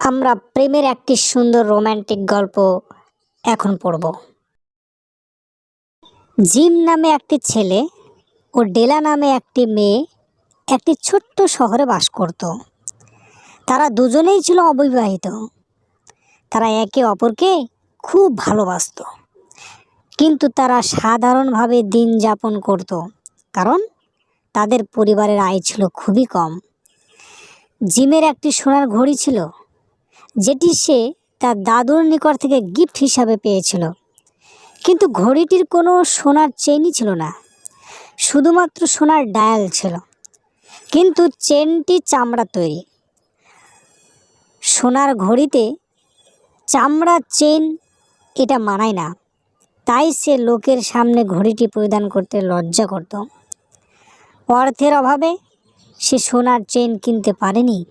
আমরা প্রেমের একটি সুন্দর রোম্যান্টিক গল্প এখন পড়ব। জিম নামে একটি ছেলে ও ডেলা নামে একটি মেয়ে একটি ছোট্ট শহরে বাস করত। তারা দুজনেই ছিল অবিবাহিত। তারা একে অপরকে খুব ভালোবাসতো। কিন্তু তারা সাধারণভাবে দিন যাপন করত, কারণ তাদের পরিবারের আয় ছিল খুবই কম। জিমের একটি সোনার ঘড়ি ছিল। যেটি সে তার দাদুর নিকট থেকে গিফট হিসাবে পেয়েছিল। কিন্তু ঘড়িটির কোনো সোনার চেনই ছিল না। শুধুমাত্র সোনার ডায়াল ছিল। কিন্তু চেনটি চামড়া তৈরি। সোনার ঘড়িতে চামড়ার চেন এটা মানায় না। তাই সে লোকের সামনে ঘড়িটি পরিধান করতে লজ্জা করত। অর্থের অভাবে সে সোনার চেন কিনতে পারেনি।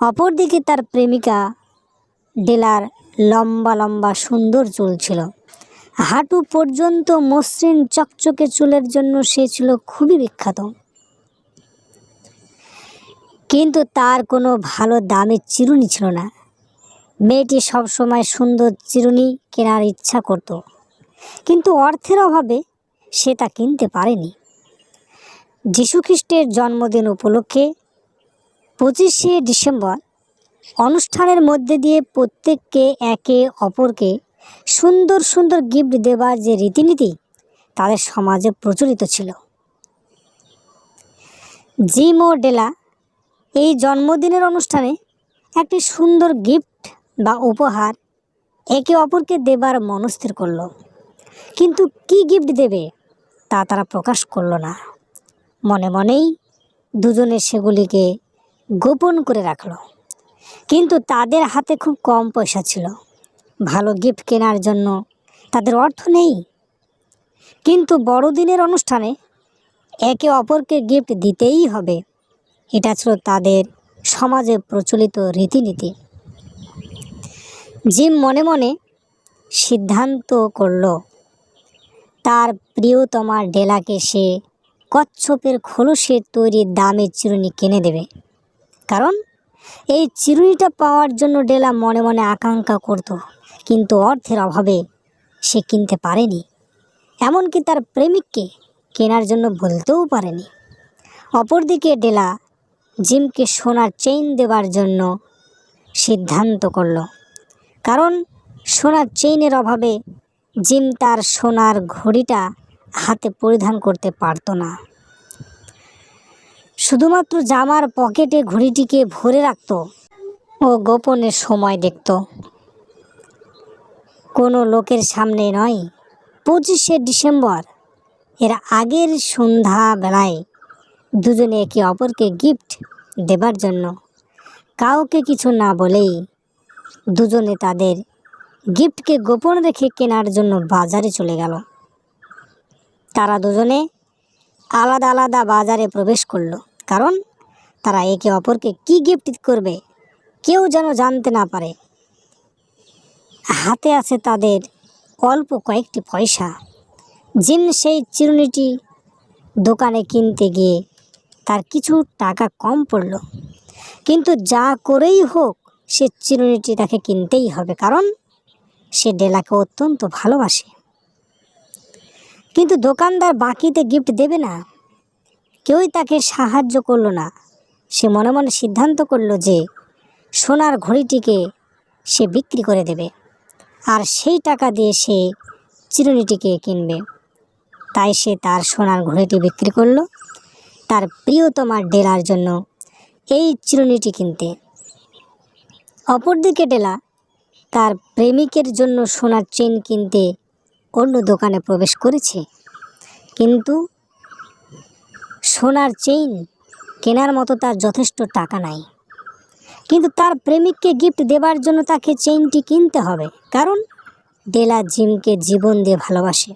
অপরদিকে তার প্রেমিকা ডেলার লম্বা লম্বা সুন্দর চুল ছিল। হাঁটু পর্যন্ত মসৃণ চকচকে চুলের জন্য সে ছিল খুবই বিখ্যাত। কিন্তু তার কোনো ভালো দামের চিরুনি ছিল না। মেয়েটি সবসময় সুন্দর চিরুনি কেনার ইচ্ছা করত। কিন্তু অর্থের অভাবে সে তা কিনতে পারেনি। যীশুখ্রিস্টের জন্মদিন উপলক্ষে পঁচিশে ডিসেম্বর অনুষ্ঠানের মধ্যে দিয়ে প্রত্যেককে একে অপরকে সুন্দর সুন্দর গিফট দেবার যে রীতিনীতি, তাদের সমাজে প্রচলিত ছিল। জিম ডেলা এই জন্মদিনের অনুষ্ঠানে একটি সুন্দর গিফট বা উপহার একে অপরকে দেবার মনস্থির করল। কিন্তু কি গিফট দেবে তা তারা প্রকাশ করল না। মনে মনেই দুজনে সেগুলিকে গোপন করে রাখল। কিন্তু তাদের হাতে খুব কম পয়সা ছিল। ভালো গিফট কেনার জন্য তাদের অর্থ নেই। কিন্তু বড়দিনের অনুষ্ঠানে একে অপরকে গিফট দিতেই হবে। এটা ছিল তাদের সমাজে প্রচলিত রীতিনীতি। জিম মনে মনে সিদ্ধান্ত করল, তার প্রিয়তমা ডেলাকে সে কচ্ছপের খোলসের তৈরি দামের চিরুনি কিনে দেবে। কারণ এই চিরুনিটা পাওয়ার জন্য ডেলা মনে মনে আকাঙ্ক্ষা করত, কিন্তু অর্থের অভাবে সে কিনতে পারেনি। এমনকি তার প্রেমিককে কেনার জন্য বলতেও পারেনি। অপরদিকে ডেলা জিমকে সোনার চেইন দেওয়ার জন্য সিদ্ধান্ত করল, কারণ সোনার চেইনের অভাবে জিম তার সোনার ঘড়িটা হাতে পরিধান করতে পারত না। শুধুমাত্র জামার পকেটে ঘড়িটিকে ভরে রাখত ও গোপনে সময় দেখত। কোনো লোকের সামনে নয়, পঁচিশে ডিসেম্বর, এর আগের সন্ধ্যা বেলায় দুজনে একে অপরকে গিফট দেবার জন্য। কাউকে কিছু না বলেই দুজনে তাদের গিফটকে গোপন রেখে কেনার জন্য বাজারে চলে গেল। তারা দুজনে আলাদা আলাদা বাজারে প্রবেশ করল। কারণ তারা একে অপরকে কি গিফট করবে, কেউ যেন জানতে না পারে। হাতে আছে তাদের অল্প কয়েকটি পয়সা। জিম সেই চিরুনিটি দোকানে কিনতে গিয়ে তার কিছু টাকা কম পড়ল। কিন্তু যা করেই হোক, সে চিরুনিটি তাকে কিনতেই হবে, কারণ সে ডেলাকে অত্যন্ত ভালোবাসে। কিন্তু দোকানদার বাকিতে গিফট দেবে না। কেউই তাকে সাহায্য করল না। সে মনে মনে সিদ্ধান্ত করল যে সোনার ঘড়িটিকে সে বিক্রি করে দেবে আর সেই টাকা দিয়ে সে চিরুনিটিকে কিনবে। তাই সে তার সোনার ঘড়িটি বিক্রি করল। তার প্রিয়তমার ডেলার জন্য এই চিরুনিটি কিনতে। অপরদিকে ডেলা তার প্রেমিকের জন্য সোনার চেন কিনতে অন্য দোকানে প্রবেশ করেছে। কিন্তু সোনার চেইন কেনার মতো তার যথেষ্ট টাকা নাই। কিন্তু তার প্রেমিককে গিফট দেবার জন্য তাকে চেইনটি কিনতে হবে। কারণ ডেলা জিমকে জীবন দিয়ে ভালোবাসে।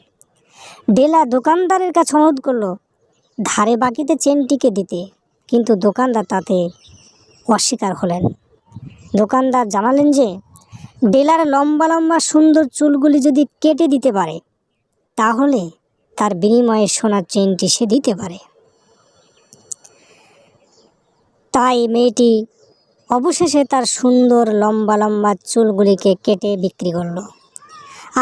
ডেলা দোকানদারের কাছে অনুরোধ করল ধারে বাকিতে চেনটিকে দিতে। কিন্তু দোকানদার তাতে অস্বীকার হলেন। দোকানদার জানালেন যে, ডেলার লম্বা লম্বা সুন্দর চুলগুলি যদি কেটে দিতে পারে, তাহলে তার বিনিময়ে সোনার চেনটি সে দিতে পারে। তাই মেয়েটি অবশেষে তার সুন্দর লম্বা লম্বা চুলগুলিকে কেটে বিক্রি করল।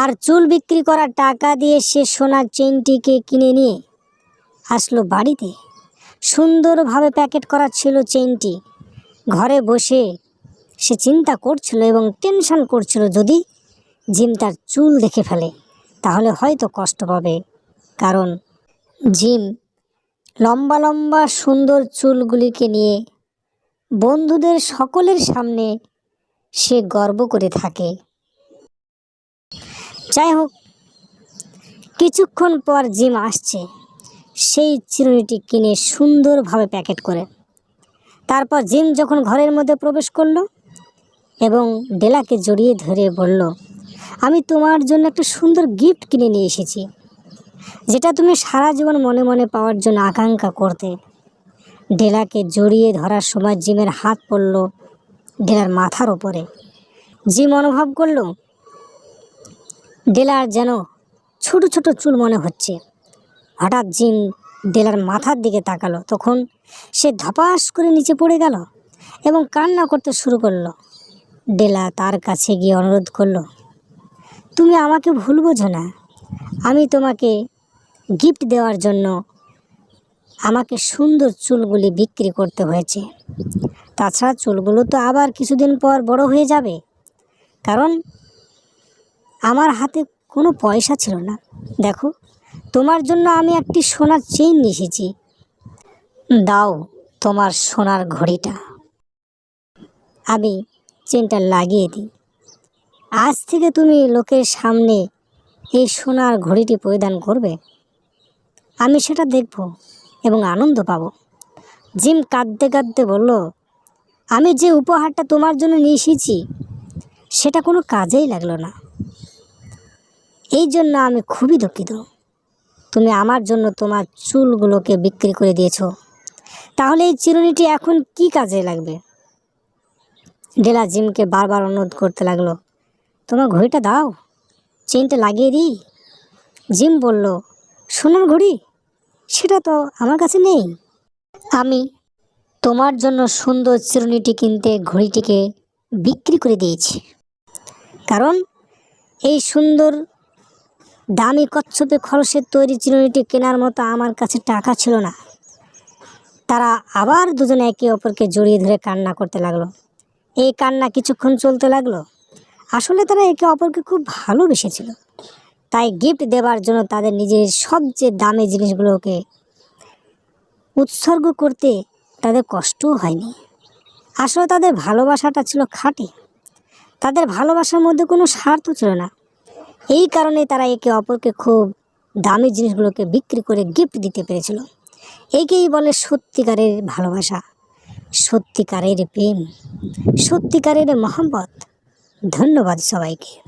আর চুল বিক্রি করার টাকা দিয়ে সে সোনার চেনটিকে কিনে নিয়ে আসলো বাড়িতে। সুন্দরভাবে প্যাকেট করা ছিল চেনটি ঘরে বসে সে চিন্তা করছিল এবং টেনশন করছিল যদি জিম তার চুল দেখে ফেলে, তাহলে হয়তো কষ্ট পাবে। কারণ জিম লম্বা লম্বা সুন্দর চুলগুলিকে নিয়ে বন্ধুদের সকলের সামনে সে গর্ব করে থাকে। যাই হোক, কিছুক্ষণ পর জিম আসছে। সেই চিরুনিটি কিনে সুন্দরভাবে প্যাকেট করে। তারপর জিম যখন ঘরের মধ্যে প্রবেশ করল এবং ডেলাকে জড়িয়ে ধরে বলল, আমি তোমার জন্য একটা সুন্দর গিফট কিনে নিয়ে এসেছি, যেটা তুমি সারা জীবন মনে মনে পাওয়ার জন্য আকাঙ্ক্ষা করতে ডেলাকে জড়িয়ে ধরার সময় জিমের হাত পড়ল ডেলার মাথার ওপরে জিম অনুভব করল, ডেলার যেন ছোট ছোট চুল মনে হচ্ছে। হঠাৎ জিম ডেলার মাথার দিকে তাকালো, তখন সে ধপাস করে নিচে পড়ে গেল এবং কান্না করতে শুরু করল। ডেলা তার কাছে গিয়ে অনুরোধ করল, তুমি আমাকে ভুল বোঝো না। আমি তোমাকে গিফট দেওয়ার জন্য আমাকে সুন্দর চুলগুলি বিক্রি করতে হয়েছে। তাছাড়া চুলগুলো তো আবার কিছুদিন পর বড় হয়ে যাবে। কারণ আমার হাতে কোনো পয়সা ছিল না। দেখো, তোমার জন্য আমি একটি সোনার চেইন এসেছি দাও তোমার সোনার ঘড়িটা। আমি চেনটা লাগিয়ে দিই। আজ থেকে তুমি লোকের সামনে এই সোনার ঘড়িটি পরিধান করবে। আমি সেটা দেখব। এবং আনন্দ পাবো। জিম কাঁদতে কাঁদতে বলল, আমি যে উপহারটা তোমার জন্য নিয়ে এসেছি, সেটা কোনো কাজেই লাগল না। এই জন্য আমি খুবই দুঃখিত। তুমি আমার জন্য তোমার চুলগুলোকে বিক্রি করে দিয়েছ। তাহলে এই চিরুনিটি এখন কি কাজে লাগবে? ডেলা জিমকে বারবার অনুরোধ করতে লাগল, তোমার ঘড়িটা দাও, চেনটা লাগিয়ে দিই। জিম বলল সোনার ঘড়ি সেটা তো আমার কাছে নেই। আমি তোমার জন্য সুন্দর চিরুনিটি কিনতে ঘড়িটিকে বিক্রি করে দিয়েছি। কারণ এই সুন্দর, দামি কচ্ছপে খরচের তৈরি চিরুনিটি কেনার মতো আমার কাছে টাকা ছিল না। তারা আবার দুজনে একে অপরকে জড়িয়ে ধরে কান্না করতে লাগল। এই কান্না কিছুক্ষণ চলতে লাগল। আসলে তারা একে অপরকে খুব ভালোবেসেছিল। তাই গিফট দেওয়ার জন্য তাদের নিজের সবচেয়ে দামি জিনিসগুলোকে উৎসর্গ করতে তাদের কষ্টও হয়নি। আসলে তাদের ভালোবাসাটা ছিল খাঁটি। তাদের ভালোবাসার মধ্যে কোনো স্বার্থ ছিল না। এই কারণে তারা একে অপরকে খুব দামি জিনিসগুলোকে বিক্রি করে গিফট দিতে পেরেছিল। একেই বলে সত্যিকারের ভালোবাসা। সত্যিকারের প্রেম। সত্যিকারের মহব্বত। ধন্যবাদ সবাইকে।